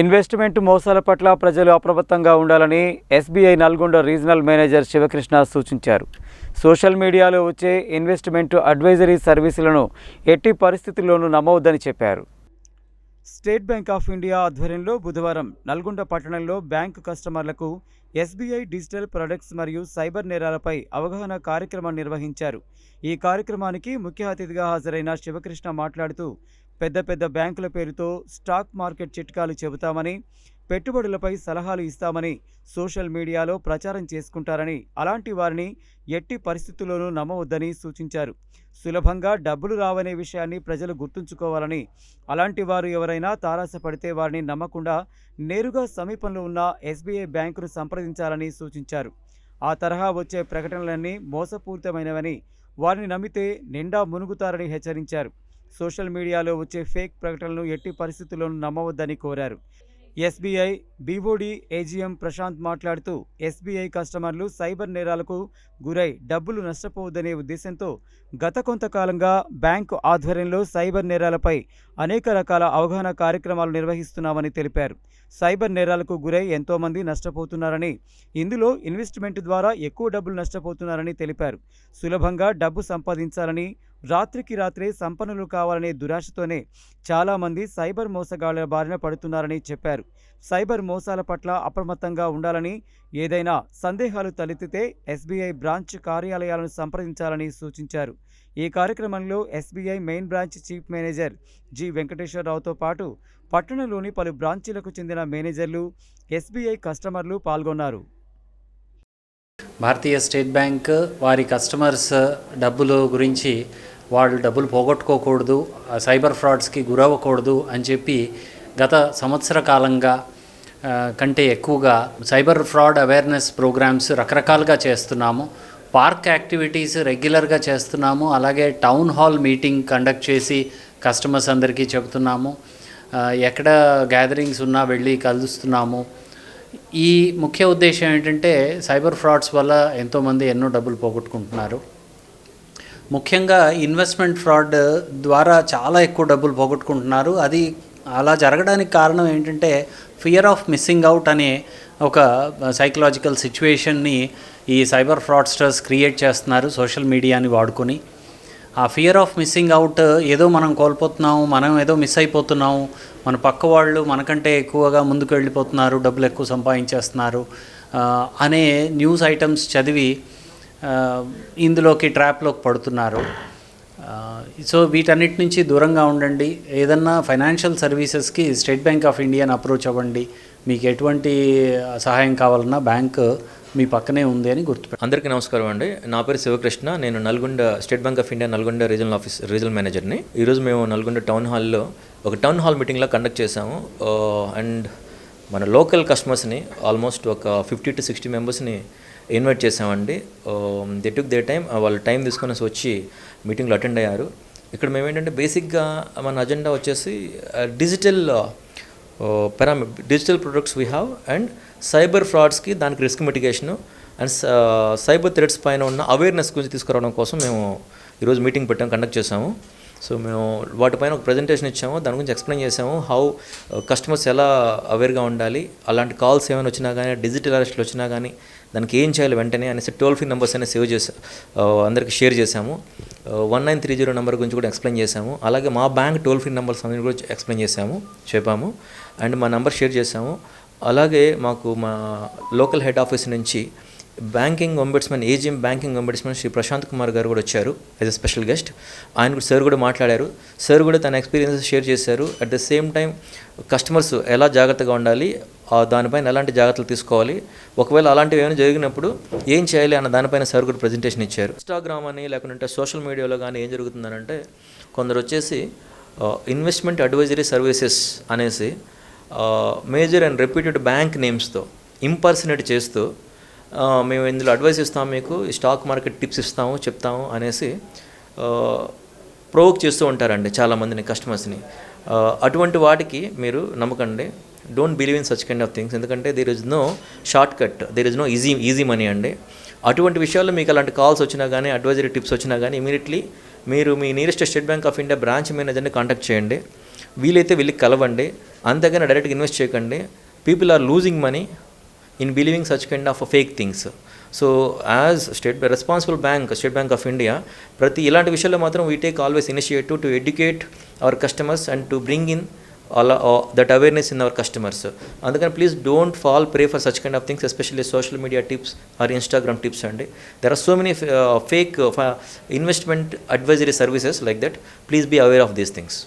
Investment మోసాల పట్ల ప్రజలు అప్రమత్తంగా ఉండాలని SBI Nalgonda regional manager Sivakrishna సూచించారు. సోషల్ మీడియాలో వచ్చే ఇన్వెస్ట్మెంట్ అడ్వైజరీ సర్వీసులను ఎట్టి పరిస్థితుల్లోనూ నమ్మవద్దని చెప్పారు. స్టేట్ బ్యాంక్ ఆఫ్ ఇండియా ఆధ్వర్యంలో బుధవారం నల్గొండ పట్టణంలో బ్యాంకు కస్టమర్లకు ఎస్బీఐ డిజిటల్ ప్రొడక్ట్స్ మరియు సైబర్ నేరాలపై అవగాహన కార్యక్రమం నిర్వహించారు. ఈ కార్యక్రమానికి ముఖ్య అతిథిగా హాజరైన శివకృష్ణ మాట్లాడుతూ పెద్ద పెద్ద బ్యాంకుల పేరుతో స్టాక్ మార్కెట్ చిట్కాలు చెబుతామని పెట్టుబడులపై సలహాలు ఇస్తామని సోషల్ మీడియాలో ప్రచారం చేసుకుంటారని అలాంటి వారిని ఎట్టి పరిస్థితుల్లోనూ నమ్మవద్దని సూచించారు. సులభంగా డబ్బులు రావనే విషయాన్ని ప్రజలు గుర్తుంచుకోవాలని అలాంటి వారు ఎవరైనా తారాసపడితే వారిని నమ్మకుండా నేరుగా సమీపంలో ఉన్న ఎస్బీఐ బ్యాంకును సంప్రదించాలని సూచించారు. ఆ తరహా వచ్చే ప్రకటనలన్నీ మోసపూరితమైనవని వారిని నమ్మితే నిండా మునుగుతారని హెచ్చరించారు. సోషల్ మీడియాలో వచ్చే ఫేక్ ప్రకటనలను ఎట్టి పరిస్థితుల్లోనూ నమ్మవద్దని కోరారు. ఎస్బీఐ బీఓడి ఏజీఎం ప్రశాంత్ మాట్లాడుతూ ఎస్బీఐ కస్టమర్లు సైబర్ నేరాలకు గురై డబ్బులు నష్టపోవద్దనే ఉద్దేశంతో గత కొంతకాలంగా బ్యాంకు ఆధ్వర్యంలో సైబర్ నేరాలపై అనేక రకాల అవగాహన కార్యక్రమాలు నిర్వహిస్తున్నామని తెలిపారు. సైబర్ నేరాలకు గురై ఎంతోమంది నష్టపోతున్నారని ఇందులో ఇన్వెస్ట్మెంట్ ద్వారా ఎక్కువ డబ్బులు నష్టపోతున్నారని తెలిపారు. సులభంగా డబ్బు సంపాదించాలని రాత్రికి రాత్రే సంపన్నులు కావాలనే దురాశతోనే చాలామంది సైబర్ మోసగాళ్ళ బారిన పడుతున్నారని చెప్పారు. సైబర్ మోసాల పట్ల అప్రమత్తంగా ఉండాలని ఏదైనా సందేహాలు తలెత్తితే ఎస్బీఐ బ్రాంచ్ కార్యాలయాలను సంప్రదించాలని సూచించారు. ఈ కార్యక్రమంలో SBI main branch chief manager G. వెంకటేశ్వరరావుతో పాటు పట్టణంలోని పలు బ్రాంచీలకు చెందిన మేనేజర్లు ఎస్బీఐ కస్టమర్లు పాల్గొన్నారు. భారతీయ స్టేట్ బ్యాంక్ వారి కస్టమర్స్ డబ్బులు గురించి వాళ్ళు డబ్బులు పోగొట్టుకోకూడదు సైబర్ ఫ్రాడ్స్కి గురవ్వకూడదు అని చెప్పి గత సంవత్సర కాలంగా కంటే ఎక్కువగా సైబర్ ఫ్రాడ్ అవేర్నెస్ ప్రోగ్రామ్స్ రకరకాలుగా చేస్తున్నాము. పార్క్ యాక్టివిటీస్ రెగ్యులర్గా చేస్తున్నాము. అలాగే టౌన్ హాల్ మీటింగ్ కండక్ట్ చేసి కస్టమర్స్ అందరికీ చెబుతున్నాము. ఎక్కడ గ్యాదరింగ్స్ ఉన్నా వెళ్ళి కలుస్తున్నాము. ఈ ముఖ్య ఉద్దేశం ఏంటంటే సైబర్ ఫ్రాడ్స్ వల్ల ఎంతోమంది ఎన్నో డబ్బులు పోగొట్టుకుంటున్నారు. ముఖ్యంగా ఇన్వెస్ట్మెంట్ ఫ్రాడ్ ద్వారా చాలా ఎక్కువ డబ్బులు పోగొట్టుకుంటున్నారు. అది అలా జరగడానికి కారణం ఏంటంటే ఫియర్ ఆఫ్ మిస్సింగ్ అవుట్ అనే ఒక సైకలాజికల్ సిచ్యువేషన్ని ఈ సైబర్ ఫ్రాడ్స్టర్స్ క్రియేట్ చేస్తున్నారు సోషల్ మీడియాని వాడుకొని. ఆ ఫియర్ ఆఫ్ మిస్సింగ్ అవుట్ ఏదో మనం కోల్పోతున్నాము మనం ఏదో మిస్ అయిపోతున్నాము మన పక్క వాళ్ళు మనకంటే ఎక్కువగా ముందుకు వెళ్ళిపోతున్నారు డబ్బులు ఎక్కువ సంపాదించేస్తున్నారు అనే న్యూస్ ఐటమ్స్ చదివి ఇందులోకి ట్రాప్లోకి పడుతున్నారు. సో వీటన్నిటి నుంచి దూరంగా ఉండండి. ఏదన్నా ఫైనాన్షియల్ సర్వీసెస్కి స్టేట్ బ్యాంక్ ఆఫ్ ఇండియాని అప్రోచ్ అవ్వండి. మీకు ఎటువంటి సహాయం కావాలన్నా బ్యాంక్ మీ పక్కనే ఉంది అని గుర్తుపెట్టండి అందరికీ నమస్కారం అండి. నా పేరు శివకృష్ణ. నేను Nalgonda state bank of India Nalgonda regional office regional manager. ఈరోజు మేము నల్గొండ టౌన్ హాల్లో ఒక టౌన్ హాల్ మీటింగ్లో కండక్ట్ చేశాము. అండ్ మన లోకల్ కస్టమర్స్ని ఆల్మోస్ట్ ఒక ఫిఫ్టీ టు సిక్స్టీ మెంబర్స్ని ఇన్వైట్ చేసామండి దే టుక్ దే టైం వాళ్ళు టైం తీసుకొని వచ్చి మీటింగ్లో అటెండ్ అయ్యారు. ఇక్కడ మేము ఏంటంటే బేసిక్గా మన అజెండా వచ్చేసి digital పారామి digital products we have and cyber ఫ్రాడ్స్కి దానికి risk mitigation and cyber threats పైన ఉన్న అవేర్నెస్ గురించి తీసుకురావడం కోసం మేము ఈరోజు మీటింగ్ పెట్టాము కండక్ట్ చేసాము సో మేము వాటిపైన ఒక ప్రజెంటేషన్ ఇచ్చాము. దాని గురించి ఎక్స్ప్లెయిన్ చేసాము. హౌ కస్టమర్స్ uh, ఎలా అవేర్గా ఉండాలి అలాంటి కాల్స్ ఏమైనా వచ్చినా కానీ డిజిటల్ అరెస్ట్లు వచ్చినా కానీ దానికి ఏం చేయాలి వెంటనే అనేసి టోల్ ఫ్రీ నెంబర్స్ అనేది సేవ్ చేసా uh, అందరికి షేర్ చేశాము one nine three zero number గురించి కూడా ఎక్స్ప్లెయిన్ చేశాము అలాగే మా బ్యాంక్ టోల్ ఫ్రీ నెంబర్స్ అనేది కూడా ఎక్స్ప్లెయిన్ చేశాము చెప్పాము. అండ్ మా నెంబర్ షేర్ చేశాము అలాగే మాకు మా లోకల్ హెడ్ ఆఫీస్ నుంచి banking ombudsman AGM banking ombudsman Shri Prashant Kumar గారు కూడా వచ్చారు యాజ్ అ స్పెషల్ గెస్ట్ ఆయన కూడా సార్ కూడా మాట్లాడారు. సార్ కూడా తన ఎక్స్పీరియన్సెస్ షేర్ చేశారు. At the same time customers ఎలా జాగ్రత్తగా ఉండాలి? దానిపైన ఎలాంటి జాగ్రత్తలు తీసుకోవాలి? ఒకవేళ అలాంటివి ఏమైనా జరిగినప్పుడు ఏం చేయాలి అన్న దానిపైన సార్ కూడా ప్రజెంటేషన్ ఇచ్చారు. ఇన్స్టాగ్రామ్ అని లేకుంటే సోషల్ మీడియాలో కానీ ఏం జరుగుతుందనంటే కొందరు వచ్చేసి ఇన్వెస్ట్మెంట్ అడ్వైజరీ సర్వీసెస్ అనేసి మేజర్ అండ్ రెప్యూటెడ్ బ్యాంక్ నేమ్స్తో ఇంపర్సనేట్ చేస్తూ మేము ఇందులో అడ్వైస్ ఇస్తాము మీకు స్టాక్ మార్కెట్ టిప్స్ ఇస్తాము చెప్తాము అనేసి ప్రోవోక్ చేస్తూ ఉంటారండి చాలామందిని కస్టమర్స్ని అటువంటి వాటికి మీరు నమ్మకండి. Don't believe in such kind of things ఎందుకంటే there is no short cut there is no easy easy money అండి. అటువంటి విషయాల్లో మీకు అలాంటి కాల్స్ వచ్చినా కానీ అడ్వైజరీ టిప్స్ వచ్చినా కానీ ఇమీడియట్లీ మీరు మీ nearest state bank of India branch మేనేజర్ని కాంటాక్ట్ చేయండి. వీలైతే వెళ్ళి కలవండి. అంతేగాని డైరెక్ట్గా ఇన్వెస్ట్ చేయకండి. People are losing money in believing such kind of fake things so as state responsible bank state bank of India ప్రతి ఇలాంటి విషయాల్లో మాత్రం we take always initiative to educate our customers and to bring in అలా that awareness in our customers అందుకని please don't fall prey for such kind of things especially social media tips or Instagram tips అండి. There are so many fake investment advisory services like that please be aware of these things